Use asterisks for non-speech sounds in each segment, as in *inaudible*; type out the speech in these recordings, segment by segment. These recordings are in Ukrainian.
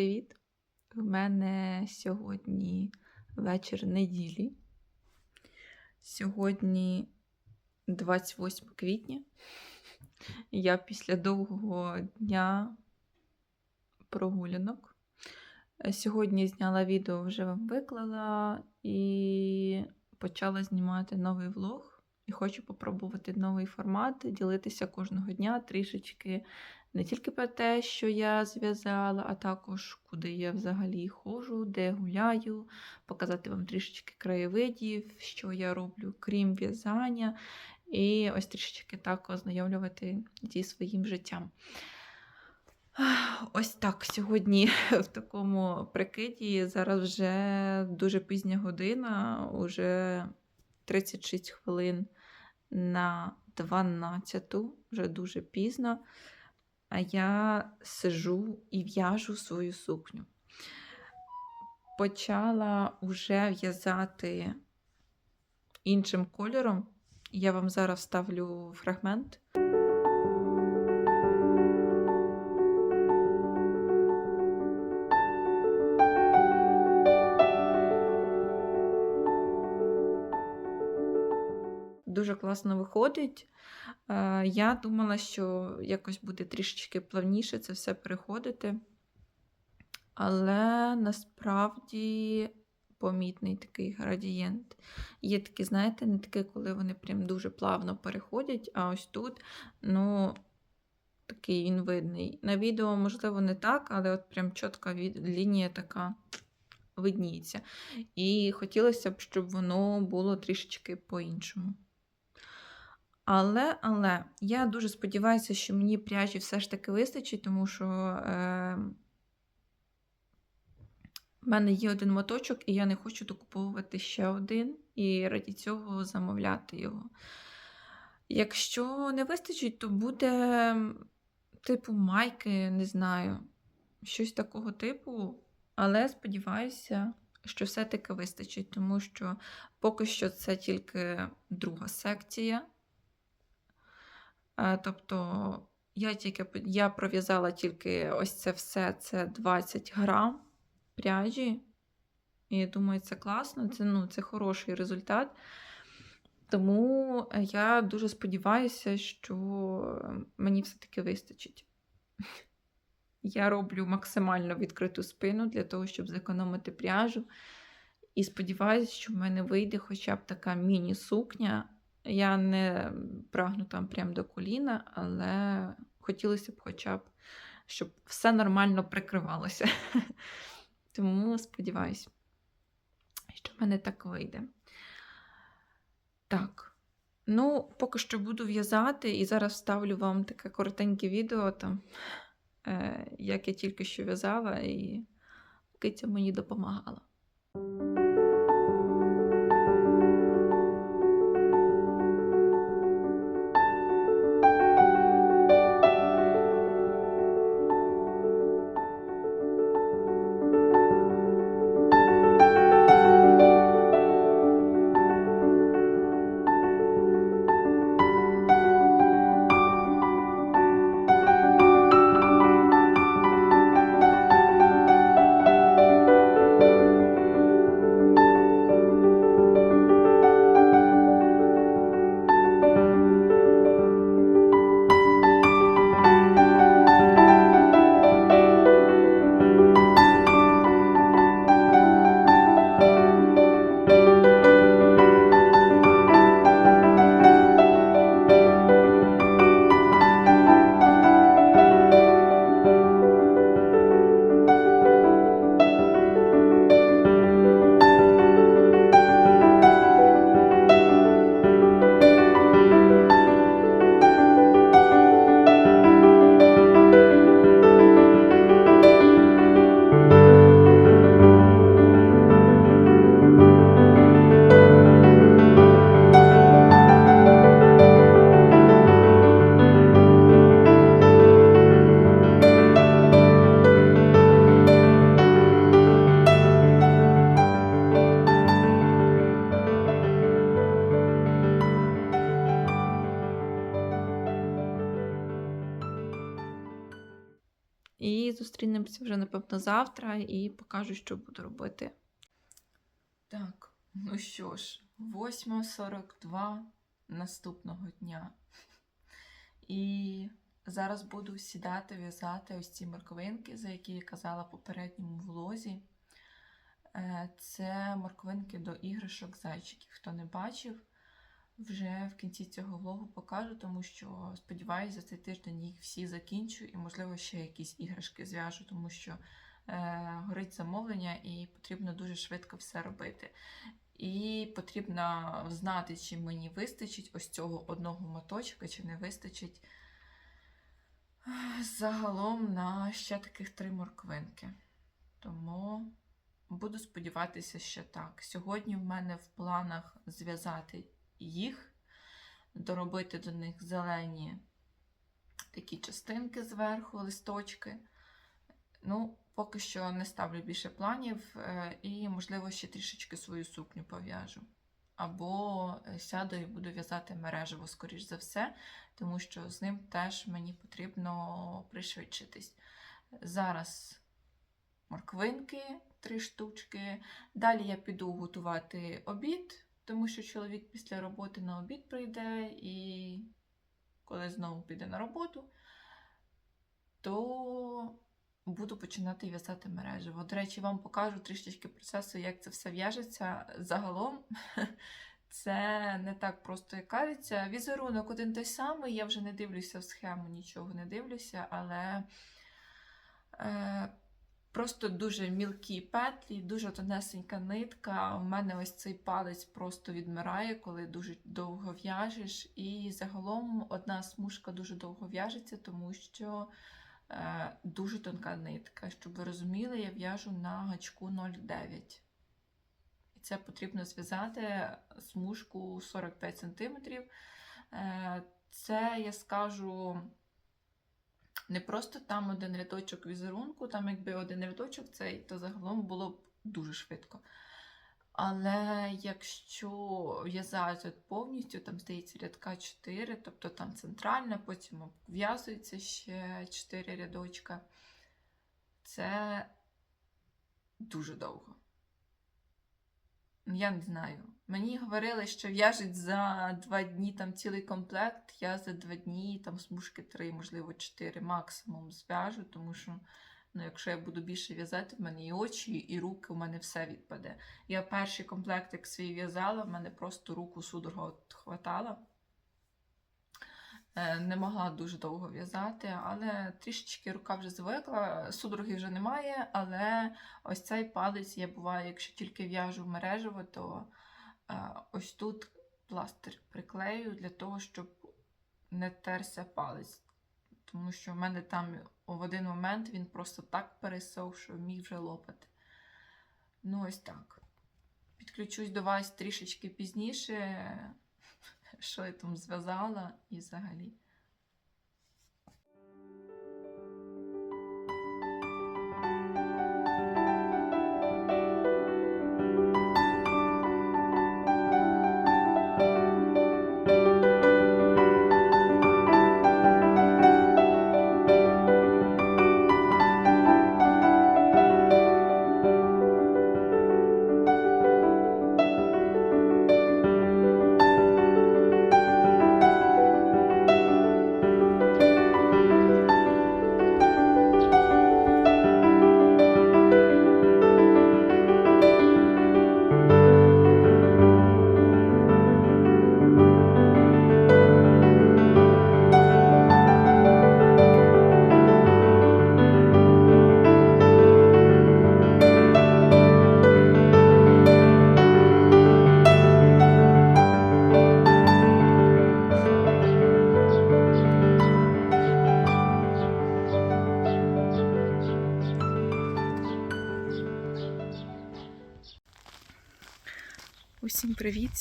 Привіт! У мене сьогодні вечір неділі. Сьогодні 28 квітня. Я після довгого дня прогулянок. Сьогодні зняла відео, вже вам виклала і почала знімати новий влог. І хочу попробувати новий формат, ділитися кожного дня трішечки не тільки про те, що я зв'язала, а також куди я взагалі ходжу, де гуляю, показати вам трішечки краєвидів, що я роблю, крім в'язання, і ось трішечки так ознайомлювати зі своїм життям. Ось так сьогодні *laughs* в такому прикиді. Зараз вже дуже пізня година, уже 36 хвилин на 12, вже дуже пізно. А я сижу і в'яжу свою сукню. Почала вже в'язати іншим кольором. Я вам зараз ставлю фрагмент. Дуже класно виходить. Е, Я думала, що якось буде трішечки плавніше це все переходити. Але насправді помітний такий градієнт. Є такі, знаєте, не такі, коли вони прям дуже плавно переходять, а ось тут, ну, такий він видний. На відео, можливо, не так, але от прям чітка лінія така видніється. І хотілося б, щоб воно було трішечки по-іншому. Але, але я дуже сподіваюся, що мені пряжі все ж таки вистачить, тому що е, в мене є один моточок, і я не хочу докуповувати ще один і раді цього замовляти його. Якщо не вистачить, то буде типу майки, не знаю, щось такого типу. Але сподіваюся, що все-таки вистачить, тому що поки що це тільки друга секція. Е, Тобто я тільки я пров'язала тільки ось це все, це 20 грам пряжі. І я думаю, це класно, це, ну, це хороший результат. Тому я дуже сподіваюся, що мені все-таки вистачить. *laughs* Я роблю максимально відкриту спину для того, щоб зекономити пряжу. І сподіваюся, що в мене вийде хоча б така міні-сукня. Я не прагну там прямо до коліна, але хотілося б хоча б, щоб все нормально прикривалося. *laughs* Тому сподіваюся, що в мене так вийде. Так. Ну, поки що буду в'язати, і зараз ставлю вам таке коротеньке відео, там, е, як я тільки що в'язала, і киця мені допомагала. І зустрінемося вже, напевно, завтра і покажу, що буду робити. Так, ну що ж, 8.42 наступного дня. І зараз буду сідати, в'язати ось ці морковинки, за які я казала в попередньому влозі. Е, Це морковинки до іграшок зайчиків. Хто не бачив, вже в кінці цього влогу покажу, тому що сподіваюся, за цей тиждень їх всі закінчу і, можливо, ще якісь іграшки зв'яжу, тому що е, горить замовлення і потрібно дуже швидко все робити. І потрібно знати, чи мені вистачить ось цього одного моточка, чи не вистачить е, загалом на ще таких три морквинки. Тому буду сподіватися, що так. Сьогодні в мене в планах зв'язати їх, доробити до них зелені такі частинки зверху, листочки. Ну, поки що не ставлю більше планів е, і, можливо, ще трішечки свою сукню пов'яжу. Або е, сяду і буду в'язати мережево, скоріш за все, тому що з ним теж мені потрібно пришвидшитись. Зараз морквинки, три штучки. Далі я піду готувати обід, тому що чоловік після роботи на обід прийде, і коли знову піде на роботу, то буду починати в'язати мережево. До речі, вам покажу трішечки процесу, як це все в'яжеться. Загалом *laughs* це не так просто, як кажеться. Візерунок один той самий, я вже не дивлюся в схему, нічого не дивлюся, але е, просто дуже мілкі петлі, дуже тонесенька нитка. У мене ось цей палець просто відмирає, коли дуже довго в'яжеш. І загалом одна смужка дуже довго в'яжеться, тому що е, дуже тонка нитка. Щоб ви розуміли, я в'яжу на гачку 0,9. І це потрібно зв'язати смужку 45 см. Е, це я скажу. Не просто там один рядочок візерунку, там якби один рядочок цей, то загалом було б дуже швидко. Але якщо в'язати повністю, там здається рядка 4, тобто там центральна, потім обв'язується ще 4 рядочка, це дуже довго. Я не знаю. Мені говорили, що в'яжуть за два дні там цілий комплект. Я за два дні, там смужки три, можливо, чотири максимум зв'яжу, тому що ну, якщо я буду більше в'язати, в мене і очі, і руки, у мене все відпаде. Я перший комплект, як свій в'язала, в мене просто руку судорога хватала. Е, Не могла дуже довго в'язати, але трішечки рука вже звикла, судороги вже немає, але ось цей палець я буває, якщо тільки в'яжу мережево, то ось тут пластир приклею для того, щоб не терся палець. Тому що в мене там в один момент він просто так пересох, що міг вже лопати. Ну, ось так. Підключусь до вас трішечки пізніше, *laughs* що я там зв'язала і взагалі.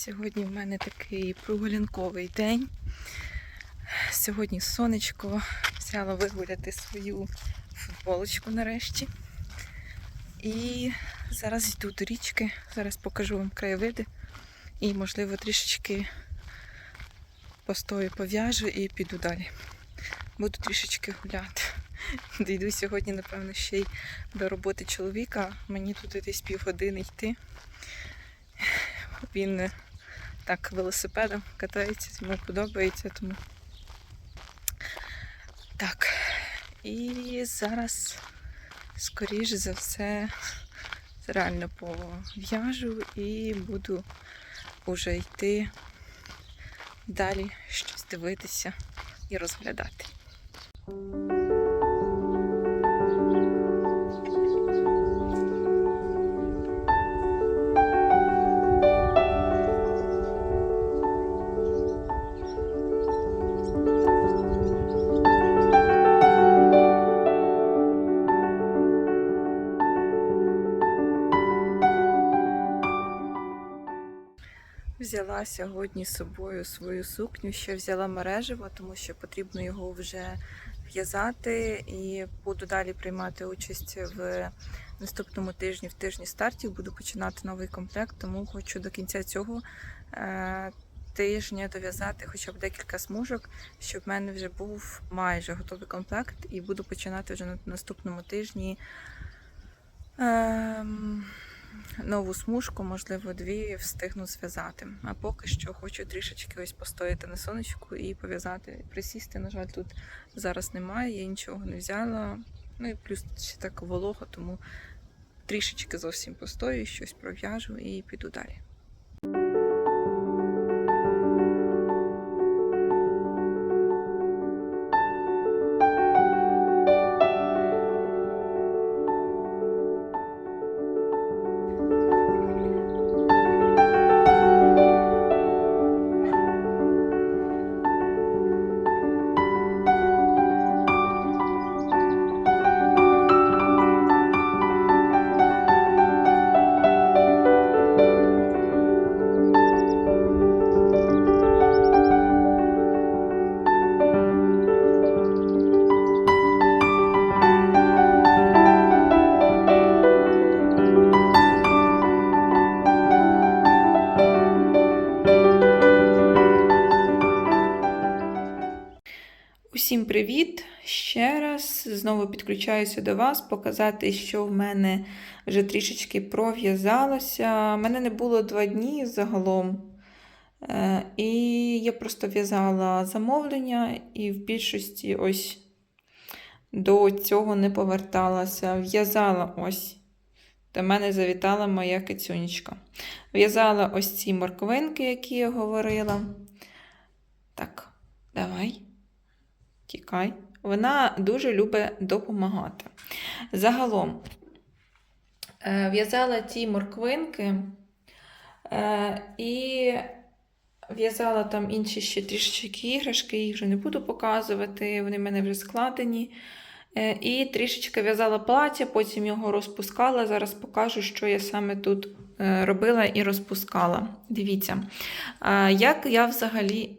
Сьогодні в мене такий прогулянковий день. Сьогодні сонечко. Взяла вигуляти свою футболочку нарешті. І зараз йду до річки. Зараз покажу вам краєвиди. І, можливо, трішечки постою, пов'яжу і піду далі. Буду трішечки гуляти. Дійду сьогодні, напевно, ще й до роботи чоловіка. Мені тут десь півгодини йти. Він так велосипедом катається, йому подобається, тому. Так. І зараз, скоріш за все, реально пов'яжу і буду уже йти далі щось дивитися і розглядати. Сьогодні з собою свою сукню, ще взяла мережево, тому що потрібно його вже в'язати і буду далі приймати участь в наступному тижні, в тижні стартів. Буду починати новий комплект, тому хочу до кінця цього е, тижня дов'язати хоча б декілька смужок, щоб в мене вже був майже готовий комплект, і буду починати вже на наступному тижні. ем, нову смужку, можливо, дві встигну зв'язати. А поки що хочу трішечки ось постояти на сонечку і пов'язати. Присісти, на жаль, тут зараз немає, я нічого не взяла. Ну і плюс ще так волого, тому трішечки зовсім постою, щось пров'яжу і піду далі. Привіт! Ще раз знову підключаюся до вас, показати, що в мене вже трішечки пров'язалося. У мене не було два дні загалом. Е, І я просто в'язала замовлення, і в більшості ось до цього не поверталася. В'язала ось. До мене завітала моя кицюнечка. В'язала ось ці морквинки, які я говорила. Так, давай. Тікай. Вона дуже любить допомагати. Загалом е, в'язала ті морквинки е, і в'язала там інші ще трішечки іграшки, їх вже не буду показувати, вони в мене вже складені. Е, І трішечки в'язала плаття, потім його розпускала. Зараз покажу, що я саме тут робила і розпускала. Дивіться, як я взагалі.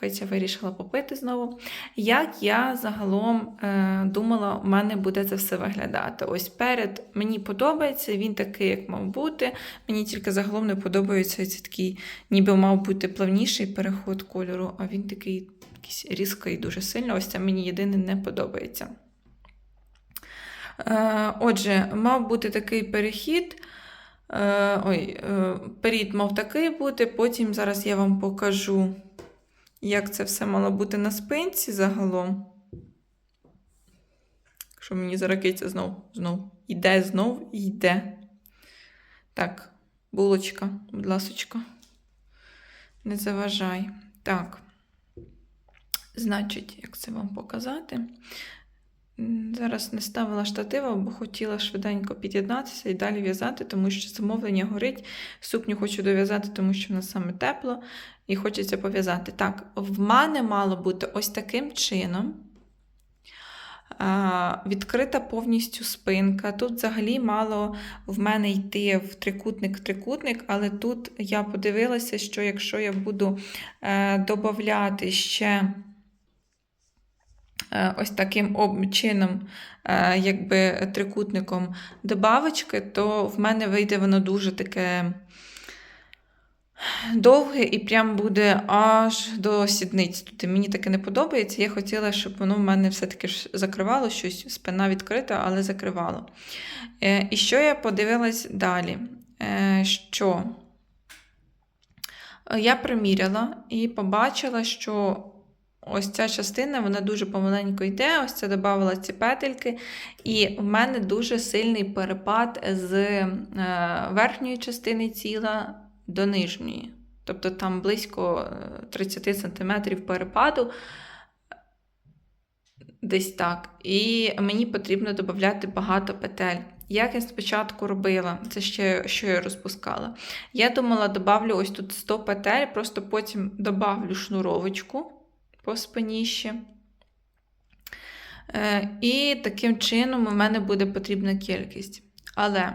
Катя вирішила попити знову. Як я загалом е, думала, у мене буде це все виглядати. Ось перед мені подобається, він такий, як мав бути. Мені тільки загалом не подобається цей такий, ніби мав бути плавніший переход кольору, а він такий якийсь різкий дуже сильно. Ось це мені єдине не подобається. Е, отже, мав бути такий перехід. Е, ой, е, перід мав такий бути, потім зараз я вам покажу як це все мало бути на спинці загалом. Що мені заракиться знов, знов йде, знов йде. Так, булочка, будь ласочка. Не заважай. Так. Значить, як це вам показати? Зараз не ставила штатива, бо хотіла швиденько під'єднатися і далі в'язати, тому що замовлення горить. Сукню хочу дов'язати, тому що вона саме тепло і хочеться пов'язати. Так, в мене мало бути ось таким чином. Відкрита повністю спинка. Тут взагалі мало в мене йти в трикутник-трикутник, але тут я подивилася, що якщо я буду е, додати ще ось таким чином, е, якби трикутником добавочки, то в мене вийде воно дуже таке довге і прям буде аж до сідниць. Тут мені таке не подобається. Я хотіла, щоб воно в мене все-таки закривало щось, спина відкрита, але закривало. Е, І що я подивилась далі? Е, Що я приміряла і побачила, що ось ця частина вона дуже помаленько йде. Ось це додавала ці петельки. І в мене дуже сильний перепад з е, верхньої частини тіла до нижньої. Тобто там близько е, 30 см перепаду. Десь так. І мені потрібно додати багато петель. Як я спочатку робила, це ще що я розпускала. Я думала, добавлю ось тут 100 петель, просто потім добавлю шнуровочку по спині. Е, І таким чином у мене буде потрібна кількість. Але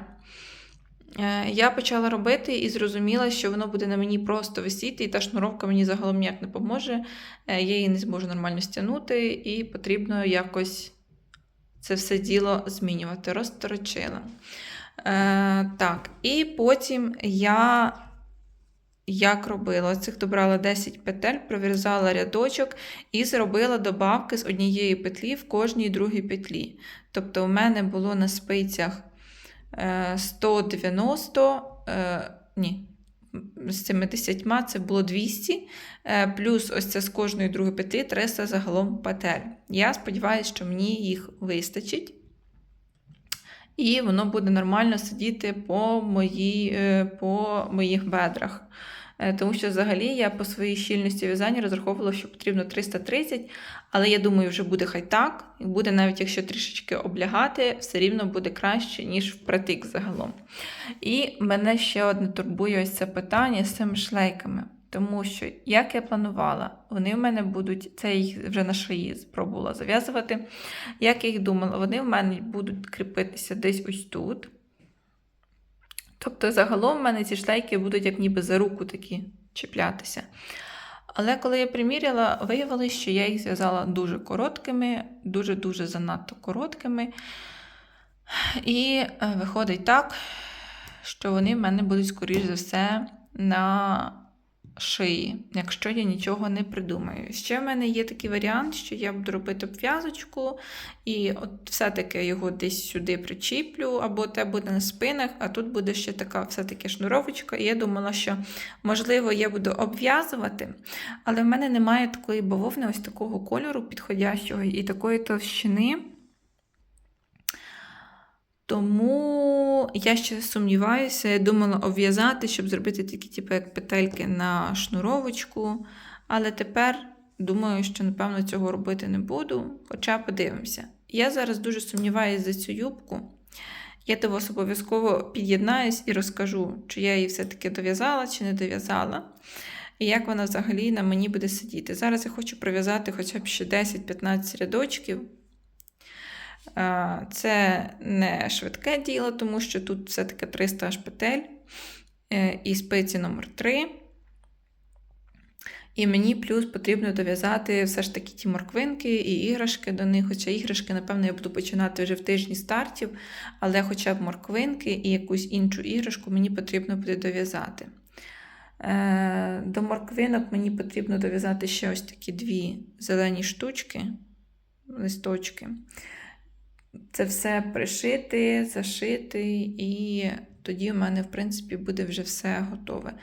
е, я почала робити і зрозуміла, що воно буде на мені просто висіти, і та шнуровка мені загалом ніяк не поможе. Е, Я її не зможу нормально стягнути, і потрібно якось це все діло змінювати. Розторочила. Так, і потім я. Як робила? Цих добрала 10 петель, пров'язала рядочок і зробила добавки з однієї петлі в кожній другій петлі. Тобто, у мене було на спицях е, 190, е, ні, з цими 10 це було 200, е, плюс ось це з кожної другої петлі 300 загалом петель. Я сподіваюся, що мені їх вистачить. І воно буде нормально сидіти по, мої, е, по моїх бедрах. Е, Тому що взагалі я по своїй щільності в'язання розраховувала, що потрібно 330, але я думаю, вже буде хай так. І буде навіть якщо трішечки облягати, все рівно буде краще, ніж впритик загалом. І мене ще одне турбує ось це питання з цими шлейками. Тому що, як я планувала, вони в мене будуть, це їх вже на шиї спробувала зав'язувати. Як я їх думала, вони в мене будуть кріпитися десь ось тут. Тобто, загалом в мене ці шлейки будуть як ніби за руку такі чіплятися. Але коли я приміряла, виявилося, що я їх зв'язала дуже короткими, дуже-дуже занадто короткими. І е, виходить так, що вони в мене будуть, скоріш за все, на шиї, якщо я нічого не придумаю. Ще в мене є такий варіант, що я буду робити обв'язочку, і от все-таки його десь сюди причіплю, або те буде на спинах, а тут буде ще така все-таки шнуровочка. І я думала, що, можливо, я буду обв'язувати, але в мене немає такої бавовни, ось такого кольору підходящого і такої товщини. Тому я ще сумніваюся, я думала обв'язати, щоб зробити такі, типу, як петельки на шнуровочку. Але тепер думаю, що, напевно, цього робити не буду, хоча подивимося. Я зараз дуже сумніваюся за цю юбку. Я до вас обов'язково під'єднаюсь і розкажу, чи я її все-таки дов'язала, чи не дов'язала. І як вона взагалі на мені буде сидіти. Зараз я хочу пров'язати хоча б ще 10-15 рядочків. Це не швидке діло, тому що тут все-таки 300 аж е, і спиці номер 3 І мені плюс потрібно дов'язати все ж таки ті морквинки і іграшки до них. Хоча іграшки, напевно, я буду починати вже в тижні стартів, але хоча б морквинки і якусь іншу іграшку мені потрібно буде дов'язати. Е, до морквинок мені потрібно дов'язати ще ось такі дві зелені штучки, листочки це все пришити, зашити, і тоді в мене, в принципі, буде вже все готове.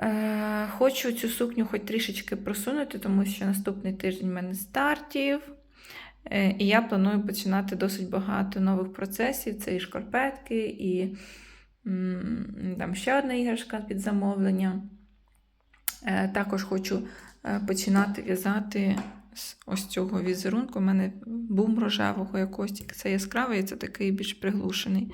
Е, Хочу цю сукню хоч трішечки просунути, тому що наступний тиждень в мене стартів. Е, І я планую починати досить багато нових процесів. Це і шкарпетки, і м, там ще одна іграшка під замовлення. Е, Також хочу е, починати в'язати з ось цього візерунку. У мене бум рожевого якогось, тільки це яскравий, це такий більш приглушений.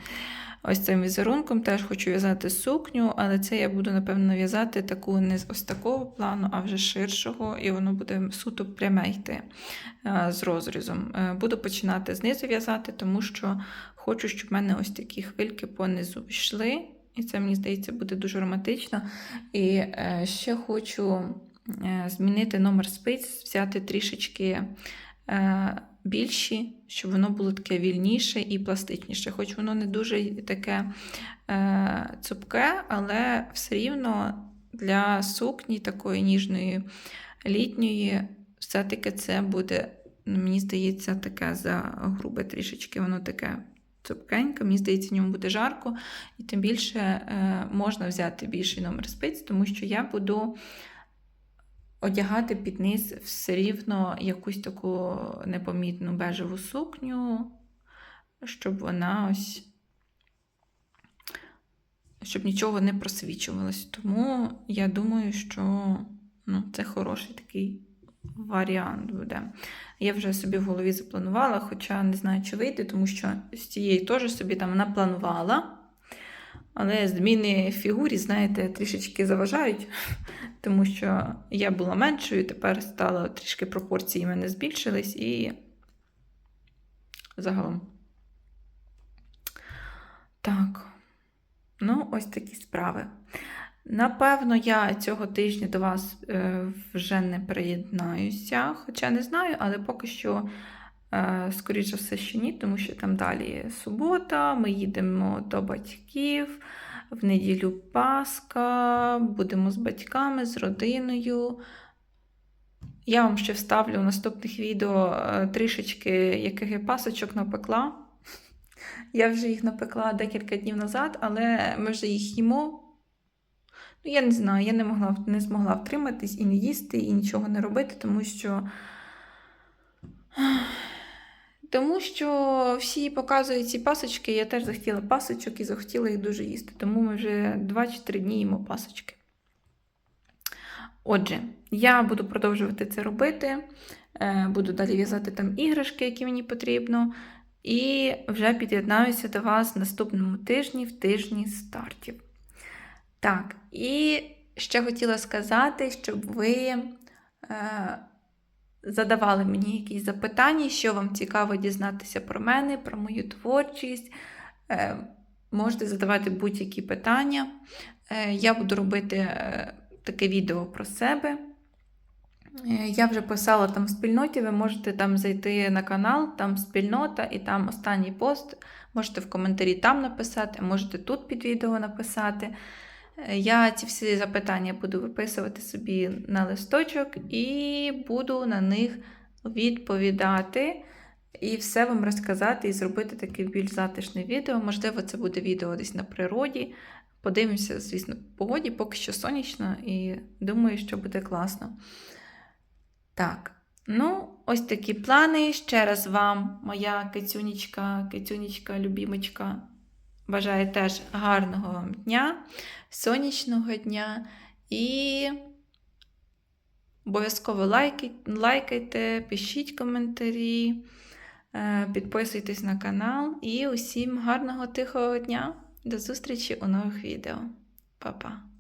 Ось цим візерунком теж хочу в'язати сукню, але це я буду, напевно, в'язати таку не з ось такого плану, а вже ширшого, і воно буде суто пряме йти з розрізом. Е, буду починати знизу в'язати, тому що хочу, щоб в мене ось такі хвильки понизу йшли. І це, мені здається, буде дуже романтично. І е, ще хочу Е, змінити номер спиць, взяти трішечки е, більші, щоб воно було таке вільніше і пластичніше. Хоч воно не дуже таке е, цупке, але все рівно для сукні такої ніжної літньої, все-таки це буде, мені здається, таке за грубе трішечки, воно таке цупкеньке, мені здається, в ньому буде жарко, і тим більше е, можна взяти більший номер спиць, тому що я буду одягати під низ все рівно якусь таку непомітну бежеву сукню, щоб вона ось. Щоб нічого не просвічувалось. Тому я думаю, що ну, це хороший такий варіант буде. Я вже собі в голові запланувала, хоча не знаю, чи вийде, тому що з цієї теж собі там напланувала. Але зміни в фігурі, знаєте, трішечки заважають, *laughs* тому що я була меншою, тепер стало трішки пропорції в мене збільшились і загалом. Так. Ну, ось такі справи. Напевно, я цього тижня до вас е, вже не приєднаюся, хоча не знаю, але поки що, скоріше все, ще ні, тому що там далі субота, ми їдемо до батьків, в неділю Пасха, будемо з батьками, з родиною. Я вам ще вставлю в наступних відео е, трішечки яких я пасочок напекла. *laughs* Я вже їх напекла декілька днів назад, але ми вже їх їмо. Ну, я не знаю, я не могла, не змогла втриматись і не їсти, і нічого не робити, тому що. Тому що всі показують ці пасочки, я теж захотіла пасочок і захотіла їх дуже їсти. Тому ми вже 2 чи 3 дні їмо пасочки. Отже, я буду продовжувати це робити. е, Буду далі в'язати там іграшки, які мені потрібно. І вже під'єднаюся до вас наступному тижні, в тижні стартів. Так, і ще хотіла сказати, щоб ви е, задавали мені якісь запитання, що вам цікаво дізнатися про мене, про мою творчість. Е, можете задавати будь-які питання. Е, я буду робити е, таке відео про себе. Я вже писала там в спільноті, ви можете там зайти на канал, там спільнота, і там останній пост. Можете в коментарі там написати, можете тут під відео написати. Е, Я ці всі запитання буду виписувати собі на листочок і буду на них відповідати. І все вам розказати і зробити таке більш затишне відео. Можливо, це буде відео десь на природі. Подивимося, звісно, по погоді, поки що сонячно, і думаю, що буде класно. Так, ну, ось такі плани. Ще раз вам, моя кицюнічка, кицюнічка, любімочка. Бажаю теж гарного вам дня, сонячного дня і обов'язково лайкайте, пишіть коментарі, е, підписуйтесь на канал і усім гарного тихого дня. До зустрічі у нових відео. Па-па!